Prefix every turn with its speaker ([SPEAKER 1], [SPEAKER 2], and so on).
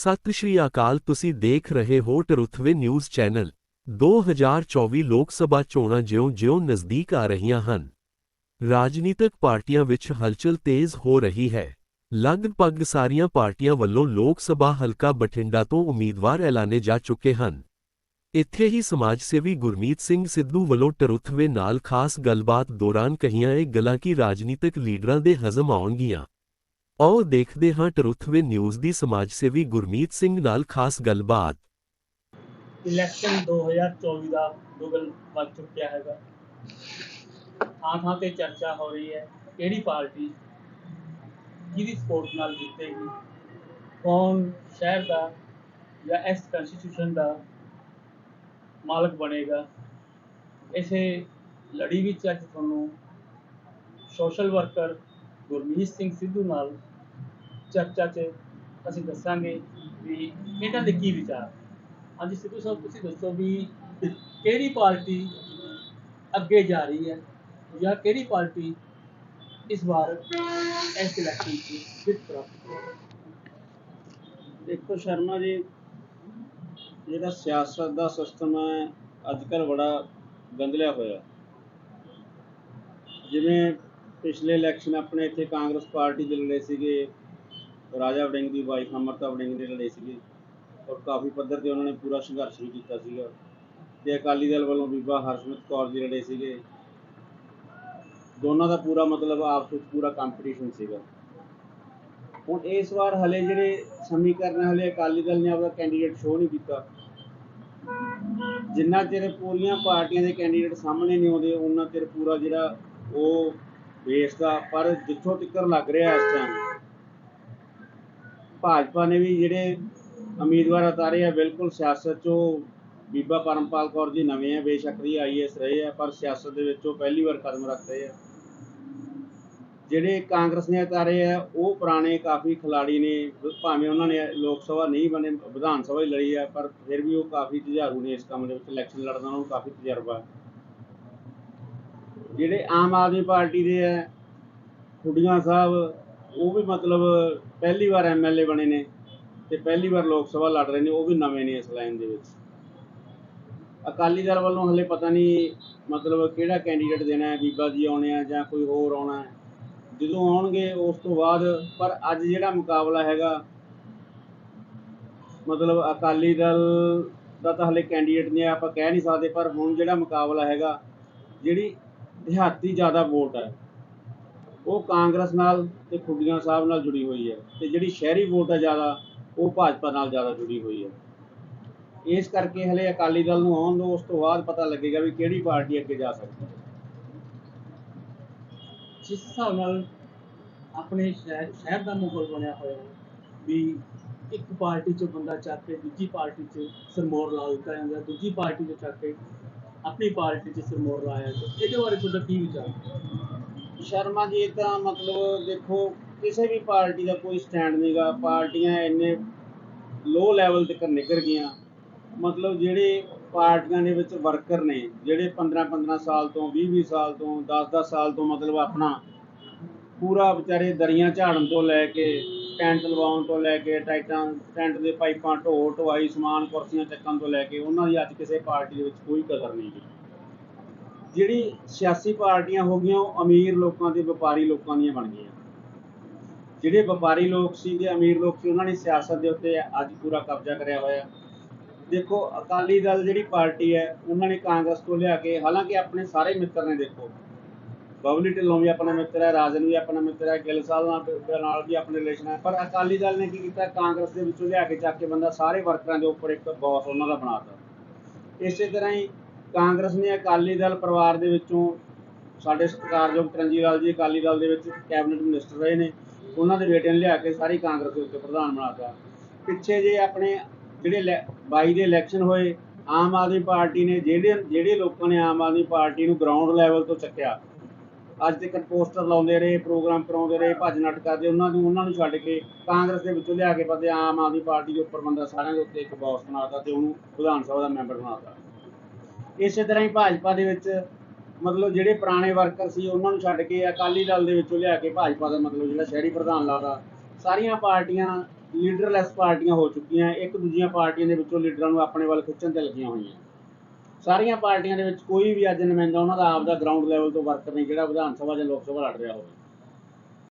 [SPEAKER 1] ਸਤਿ ਸ਼੍ਰੀ ਅਕਾਲ, ਤੁਸੀਂ ਦੇਖ ਰਹੇ ਹੋ ਟਰੁਥਵੇ ਨਿਊਜ਼ ਚੈਨਲ। 2024 ਲੋਕ ਸਭਾ ਚੋਣਾਂ ਜਿਉਂ-ਜਿਉਂ ਨਜ਼ਦੀਕ ਆ ਰਹੀਆਂ ਹਨ। ਰਾਜਨੀਤਿਕ ਪਾਰਟੀਆਂ ਵਿੱਚ ਹਲਚਲ ਤੇਜ਼ ਹੋ ਰਹੀ ਹੈ। ਲਗਭਗ ਸਾਰੀਆਂ ਪਾਰਟੀਆਂ ਵੱਲੋਂ ਲੋਕ ਸਭਾ ਹਲਕਾ ਬਠਿੰਡਾ ਤੋਂ ਉਮੀਦਵਾਰ ਐਲਾਨੇ ਜਾ ਚੁੱਕੇ ਹਨ। ਇੱਥੇ ਹੀ ਸਮਾਜ ਸੇਵੀ ਗੁਰਮੀਤ ਸਿੰਘ ਸਿੱਧੂ ਵੱਲੋਂ ਟਰੁਥਵੇ ਨਾਲ ਖਾਸ ਗੱਲਬਾਤ ਦੌਰਾਨ ਕਹੀਆਂ ਇਹ ਗੱਲਾਂ ਕਿ ਰਾਜਨੀਤਿਕ ਲੀਡਰਾਂ ਦੇ ਹਜ਼ਮ ਆਉਣਗੀਆਂ। ਆਓ ਦੇਖਦੇ ਹਾਂ ਟਰੁਥਵੇ ਨਿਊਜ਼ ਦੀ ਸਮਾਜ ਸੇਵੀ ਗੁਰਮੀਤ ਸਿੰਘ ਨਾਲ ਖਾਸ ਗੱਲਬਾਤ।
[SPEAKER 2] ਇਲੈਕਸ਼ਨ 2024 ਦਾ ਗੂਗਲ ਵੱਜ ਚੁੱਕਿਆ ਹੈਗਾ। ਥਾਂ ਥਾਂ ਤੇ ਚਰਚਾ ਹੋ ਰਹੀ ਹੈ, ਕਿਹੜੀ ਪਾਰਟੀ ਕਿਹਦੀ ਸਪੋਰਟ ਨਾਲ ਜਿੱਤੇਗੀ? ਕੌਣ ਸ਼ਹਿਰ ਦਾ ਜਾਂ ਇਸ ਕੰਸਟੀਟਿਊਸ਼ਨ ਦਾ ਮਾਲਕ ਬਣੇਗਾ? ਇਸੇ ਲੜੀ ਵਿੱਚ ਅੱਜ ਤੁਹਾਨੂੰ ਸੋਸ਼ਲ ਵਰਕਰ ਗੁਰਮੀਤ ਸਿੰਘ ਸਿੱਧੂ ਨਾਲ ਚਰਚਾ 'ਚ ਅਸੀਂ ਦੱਸਾਂਗੇ ਵੀ ਇਹਨਾਂ ਦੇ ਕੀ ਵਿਚਾਰ। ਹਾਂਜੀ ਸਿੱਧੂ ਸਾਹਿਬ, ਤੁਸੀਂ ਦੱਸੋ ਵੀ ਕਿਹੜੀ ਪਾਰਟੀ ਅੱਗੇ ਜਾ ਰਹੀ ਹੈ ਜਾਂ ਕਿਹੜੀ ਪਾਰਟੀ ਇਸ ਵਾਰ ਇਸ ਇਲੈਕਸ਼ਨ 'ਚ ਜਿੱਤ ਪ੍ਰਾਪਤ ਕਰੇਗੀ
[SPEAKER 3] ਦੇਖੋ ਸ਼ਰਮਾ ਜੀ, ਜਿਹੜਾ ਸਿਆਸਤ ਦਾ ਸਿਸਟਮ ਹੈ, ਅੱਜ ਕੱਲ ਬੜਾ ਗੰਦਲਿਆ ਹੋਇਆ। ਜਿਵੇਂ ਪਿਛਲੇ ਇਲੈਕਸ਼ਨ ਆਪਣੇ ਇੱਥੇ ਕਾਂਗਰਸ ਪਾਰਟੀ ਦੇ ਲੜੇ ਸੀਗੇ, ਰਾਜਾ ਵੜਿੰਗ ਦੀ ਵਾਈਫ ਅਮਰਤਾ ਵੜਿੰਗ ਦੇ ਲੜੇ ਸੀਗੇ ਔਰ ਕਾਫੀ ਪੱਧਰ ਤੇ ਉਹਨਾਂ ਨੇ ਪੂਰਾ ਸੰਘਰਸ਼ ਵੀ ਕੀਤਾ ਸੀਗਾ ਤੇ ਅਕਾਲੀ ਦਲ ਵੱਲੋਂ ਬੀਬਾ ਹਰਸਿਮਰਤ ਕੌਰ ਦੇ ਲੜੇ ਸੀਗੇ। ਦੋਨਾਂ ਦਾ ਪੂਰਾ ਮਤਲਬ ਆਪਸ ਵਿੱਚ ਪੂਰਾ ਕੰਪੀਟੀਸ਼ਨ ਸੀਗਾ। ਹੁਣ ਇਸ ਵਾਰ ਹਲੇ ਜਿਹੜੇ ਸਮੀਕਰਨ ਹਲੇ ਅਕਾਲੀ ਦਲ ਨੇ ਆਪਦਾ ਕੈਂਡੀਡੇਟ ਸ਼ੋਅ ਨਹੀਂ ਕੀਤਾ। ਜਿੰਨਾ ਚਿਰ ਪੂਰੀਆਂ ਪਾਰਟੀਆਂ ਦੇ ਕੈਂਡੀਡੇਟ ਸਾਹਮਣੇ ਨਹੀਂ ਆਉਂਦੇ, ਉਹਨਾਂ ਚਿਰ ਪੂਰਾ ਜਿਹੜਾ ਉਹ ਬੇਸ ਦਾ, ਪਰ ਜਿੱਥੋਂ ਤੱਕ ਲੱਗ ਰਿਹਾ ਇਸ ਟਾਈਮ ਭਾਜਪਾ ਨੇ ਵੀ ਜਿਹੜੇ ਉਮੀਦਵਾਰ ਉਤਾਰੇ ਆ, ਬਿਲਕੁਲ ਸਿਆਸਤ 'ਚੋਂ ਬੀਬਾ ਪਰਮਪਾਲ ਕੌਰ ਜੀ ਨਵੇਂ ਆ, ਬੇਸ਼ੱਕ ਦੀ ਆਈਐਸ ਰਹੇ ਆ, ਪਰ ਸਿਆਸਤ ਦੇ ਵਿੱਚ ਉਹ ਪਹਿਲੀ ਵਾਰ ਕਦਮ ਰੱਖ ਰਹੇ ਆ ਜਿਹੜੇ ਕਾਂਗਰਸ ਨੇ ਉਤਾਰੇ ਆ, ਉਹ ਪੁਰਾਣੇ ਕਾਫੀ ਖਿਲਾੜੀ ਨੇ, ਭਾਵੇਂ ਉਹਨਾਂ ਨੇ ਲੋਕ ਸਭਾ ਨਹੀਂ ਬਣੇ, ਵਿਧਾਨ ਸਭਾ ਹੀ ਲੜੀ ਆ, ਪਰ ਫਿਰ ਵੀ ਉਹ ਕਾਫੀ ਜੁਝਾਰੂ ਨੇ ਇਸ ਕੰਮ ਦੇ ਵਿੱਚ ਇਲੈਕਸ਼ਨ ਲੜਨ ਦਾ ਉਹਨਾਂ ਨੂੰ ਕਾਫੀ ਤਜਰਬਾ ਹੈ। ਜਿਹੜੇ ਆਮ ਆਦਮੀ ਪਾਰਟੀ ਦੇ ਆ ਖੁੱਡੀਆਂ ਸਾਹਿਬ, ਉਹ ਵੀ ਮਤਲਬ ਪਹਿਲੀ ਵਾਰ ਐਮਐਲਏ ਬਣੇ ਨੇ ਤੇ ਪਹਿਲੀ ਵਾਰ ਲੋਕ ਸਭਾ ਲੜ ਰਹੇ ਨੇ, ਉਹ ਵੀ ਨਵੇਂ ਨੇ ਇਸ ਲਾਈਨ ਦੇ ਵਿੱਚ। ਅਕਾਲੀ ਦਲ ਵੱਲੋਂ ਹਲੇ ਪਤਾ ਨਹੀਂ ਮਤਲਬ ਕਿਹੜਾ ਕੈਂਡੀਡੇਟ ਦੇਣਾ ਹੈ, ਬੀਬਾ ਜੀ ਆਉਣੇ ਆ ਜਾਂ ਕੋਈ ਹੋਰ ਆਉਣਾ ਹੈ। ਜਦੋਂ ਆਉਣਗੇ ਉਸ ਤੋਂ ਬਾਅਦ, ਪਰ ਅੱਜ ਜਿਹੜਾ ਮੁਕਾਬਲਾ ਹੈਗਾ, ਮਤਲਬ ਅਕਾਲੀ ਦਲ ਦਾ ਤਾਂ ਹਲੇ ਕੈਂਡੀਡੇਟ ਨਹੀਂ ਆਪਾਂ ਕਹਿ ਨਹੀਂ ਸਕਦੇ, ਪਰ ਹੁਣ ਜਿਹੜਾ ਮੁਕਾਬਲਾ ਹੈਗਾ, ਜਿਹੜੀ ਦਿਹਾਤੀ ਜ਼ਿਆਦਾ ਵੋਟ ਹੈ। ਉਹ ਕਾਂਗਰਸ ਨਾਲ ਤੇ ਖੁੱਡੀਆਂ ਸਾਹਿਬ ਨਾਲ ਜੁੜੀ ਹੋਈ ਹੈ ਤੇ ਜਿਹੜੀ ਸ਼ਹਿਰੀ ਵੋਟ ਹੈ ਜ਼ਿਆਦਾ, ਉਹ ਭਾਜਪਾ ਨਾਲ ਜ਼ਿਆਦਾ ਜੁੜੀ ਹੋਈ ਹੈ। ਇਸ ਕਰਕੇ ਹਲੇ ਅਕਾਲੀ ਦਲ ਨੂੰ ਆਉਣ ਦੋ ਉਸ ਤੋਂ ਬਾਅਦ ਪਤਾ ਲੱਗੇਗਾ ਵੀ ਕਿਹੜੀ ਪਾਰਟੀ ਅੱਗੇ ਜਾ ਸਕਦੀ ਹੈ।
[SPEAKER 2] ਜਿਸ ਹਿਸਾਬ ਨਾਲ ਆਪਣੇ ਸ਼ਹਿਰ ਸ਼ਹਿਰ ਦਾ ਮਾਹੌਲ ਬਣਿਆ ਹੋਇਆ ਹੈ ਵੀ ਇੱਕ ਪਾਰਟੀ ਚ ਬੰਦਾ ਚੱਕ ਕੇ ਦੂਜੀ ਪਾਰਟੀ 'ਚ ਸਰਮੋਰ ਲਾ ਦਿੱਤਾ ਜਾਂਦਾ, ਦੂਜੀ ਪਾਰਟੀ 'ਚੋਂ ਚੱਕ ਕੇ ਆਪਣੀ ਪਾਰਟੀ 'ਚ ਸਰਮੋਰ ਲਾਇਆ ਜਾਂਦਾ ਇਹਦੇ ਬਾਰੇ ਤੁਹਾਡਾ ਕੀ ਵਿਚਾਰ
[SPEAKER 3] ਸ਼ਰਮਾ ਜੀ, ਇਹ ਤਾਂ ਮਤਲਬ ਦੇਖੋ, ਕਿਸੇ ਵੀ ਪਾਰਟੀ ਦਾ ਕੋਈ ਸਟੈਂਡ ਨਹੀਂਗਾ ਪਾਰਟੀਆਂ ਇੰਨੇ ਲੋ ਲੈਵਲ ਤੱਕ ਨਿਕਲ ਗਈਆਂ। ਮਤਲਬ ਜਿਹੜੇ ਪਾਰਟੀਆਂ ਦੇ ਵਿੱਚ ਵਰਕਰ ਨੇ, ਜਿਹੜੇ 15 15 ਸਾਲ ਤੋਂ 20 20 ਸਾਲ ਤੋਂ 10 10 ਸਾਲ ਤੋਂ ਮਤਲਬ ਆਪਣਾ ਪੂਰਾ ਵਿਚਾਰੇ ਦਰੀਆਂ ਝਾੜਨ ਤੋਂ ਲੈ ਕੇ ਟੈਂਟ ਲਵਾਉਣ ਤੋਂ ਲੈ ਕੇ ਟਾਈਟਾਂ, ਟੈਂਟ ਦੇ ਪਾਈਪਾਂ ਢੋ ਢਵਾਈ ਸਮਾਨ, ਕੁਰਸੀਆਂ, ਚੱਕਣ ਤੋਂ ਲੈ ਕੇ ਉਹਨਾਂ ਦੀ ਅੱਜ ਕਿਸੇ ਪਾਰਟੀ ਦੇ ਵਿੱਚ ਕੋਈ ਕਦਰ ਨਹੀਂ ਗੀ ਜਿਹੜੀ ਸਿਆਸੀ ਪਾਰਟੀਆਂ ਹੋ ਗਈਆਂ, ਉਹ ਅਮੀਰ ਲੋਕਾਂ ਦੇ, ਵਪਾਰੀ ਲੋਕਾਂ ਦੀਆਂ ਬਣ ਗਈਆਂ। ਜਿਹੜੇ ਵਪਾਰੀ ਲੋਕ ਸੀ ਤੇ ਅਮੀਰ ਲੋਕ ਸੀ, ਉਹਨਾਂ ਨੇ ਸਿਆਸਤ ਦੇ ਉੱਤੇ ਅੱਜ ਪੂਰਾ ਕਬਜ਼ਾ ਕਰਿਆ ਹੋਇਆ। ਦੇਖੋ, ਅਕਾਲੀ ਦਲ ਜਿਹੜੀ ਪਾਰਟੀ ਹੈ, ਉਹਨਾਂ ਨੇ ਕਾਂਗਰਸ ਤੋਂ ਲਿਆ ਕੇ, ਹਾਲਾਂਕਿ ਆਪਣੇ ਸਾਰੇ ਮਿੱਤਰ ਨੇ ਦੇਖੋ ਬਬਲੀ ਢਿੱਲੋਂ ਵੀ ਆਪਣਾ ਮਿੱਤਰ ਹੈ, ਰਾਜਨ ਵੀ ਆਪਣਾ ਮਿੱਤਰ ਹੈ, ਗਿੱਲ ਸਾਹਿਬ ਨਾਲ ਦੇ ਨਾਲ ਵੀ ਆਪਣੇ ਰਿਲੇਸ਼ਨ ਹੈ। ਪਰ ਅਕਾਲੀ ਦਲ ਨੇ ਕੀ ਕੀਤਾ? ਕਾਂਗਰਸ ਦੇ ਵਿੱਚੋਂ ਲਿਆ ਕੇ ਚੱਕ ਕੇ ਬੰਦਾ ਸਾਰੇ ਵਰਕਰਾਂ ਦੇ ਉੱਪਰ ਇੱਕ ਬੌਸ ਉਹਨਾਂ ਦਾ ਬਣਾਤਾ। ਇਸੇ ਤਰ੍ਹਾਂ ਹੀ ਕਾਂਗਰਸ ਨੇ ਅਕਾਲੀ ਦਲ ਪਰਿਵਾਰ ਦੇ ਵਿੱਚੋਂ ਸਾਡੇ ਸਤਿਕਾਰਯੋਗ ਤਰਨਜੀਤ ਲਾਲ ਜੀ ਅਕਾਲੀ ਦਲ ਦੇ ਵਿੱਚ ਕੈਬਨਿਟ ਮਿਨਿਸਟਰ ਰਹੇ ਨੇ। ਉਹਨਾਂ ਦੇ ਬੇਟੇ ਨੇ ਲਿਆ ਕੇ ਸਾਰੀ ਕਾਂਗਰਸ ਦੇ ਉੱਤੇ ਪ੍ਰਧਾਨ ਬਣਾਤਾ। ਪਿੱਛੇ ਜੇ ਆਪਣੇ ਜਿਹੜੇ 22 ਦੇ ਇਲੈਕਸ਼ਨ ਹੋਏ, ਆਮ ਆਦਮੀ ਪਾਰਟੀ ਨੇ ਜਿਹੜੇ ਜਿਹੜੇ ਲੋਕਾਂ ਨੇ ਆਮ ਆਦਮੀ ਪਾਰਟੀ ਨੂੰ ਗਰਾਊਂਡ ਲੈਵਲ ਤੋਂ ਚੱਕਿਆ ਅੱਜ ਤੱਕ ਪੋਸਟਰ ਲਾਉਂਦੇ ਰਹੇ, ਪ੍ਰੋਗਰਾਮ ਕਰਾਉਂਦੇ ਰਹੇ, ਭੱਜ ਨੱਟ ਕਰਦੇ, ਉਹਨਾਂ ਨੂੰ ਉਹਨਾਂ ਨੂੰ ਛੱਡ ਕੇ ਕਾਂਗਰਸ ਦੇ ਵਿੱਚੋਂ ਲਿਆ ਕੇ ਪਤੇ ਆਮ ਆਦਮੀ ਪਾਰਟੀ ਦੇ ਉੱਪਰ ਬੰਦਾ ਸਾਰਿਆਂ ਦੇ ਉੱਤੇ ਇੱਕ ਬੌਸ ਬਣਾਤਾ ਤੇ ਉਹਨੂੰ ਵਿਧਾਨ ਸਭਾ ਦਾ ਮੈਂਬਰ ਬਣਾਤਾ। ਇਸੇ ਤਰ੍ਹਾਂ ਹੀ ਭਾਜਪਾ ਦੇ ਵਿੱਚ ਮਤਲਬ ਜਿਹੜੇ ਪੁਰਾਣੇ ਵਰਕਰ ਸੀ, ਉਹਨਾਂ ਨੂੰ ਛੱਡ ਕੇ ਅਕਾਲੀ ਦਲ ਦੇ ਵਿੱਚੋਂ ਲਿਆ ਕੇ ਭਾਜਪਾ ਦਾ ਮਤਲਬ ਜਿਹੜਾ ਸ਼ਹਿਰੀ ਪ੍ਰਧਾਨ ਲਾਤਾ। ਸਾਰੀਆਂ ਪਾਰਟੀਆਂ ਲੀਡਰਲੈਸ ਪਾਰਟੀਆਂ ਹੋ ਚੁੱਕੀਆਂ, ਇੱਕ ਦੂਜੀਆਂ ਪਾਰਟੀਆਂ ਦੇ ਵਿੱਚੋਂ ਲੀਡਰਾਂ ਨੂੰ ਆਪਣੇ ਵੱਲ ਖਿੱਚਣ ਤੇ ਲੱਗੀਆਂ ਹੋਈਆਂ। ਸਾਰੀਆਂ ਪਾਰਟੀਆਂ ਦੇ ਵਿੱਚ ਕੋਈ ਵੀ ਅੱਜ ਨੁਮਾਇੰਦਾ ਉਹਨਾਂ ਦਾ ਆਪਦਾ ਗਰਾਊਂਡ ਲੈਵਲ ਤੋਂ ਵਰਕਰ ਨਹੀਂ, ਜਿਹੜਾ ਵਿਧਾਨ ਸਭਾ ਜਾਂ ਲੋਕ ਸਭਾ ਲੜ ਰਿਹਾ ਹੋਵੇ।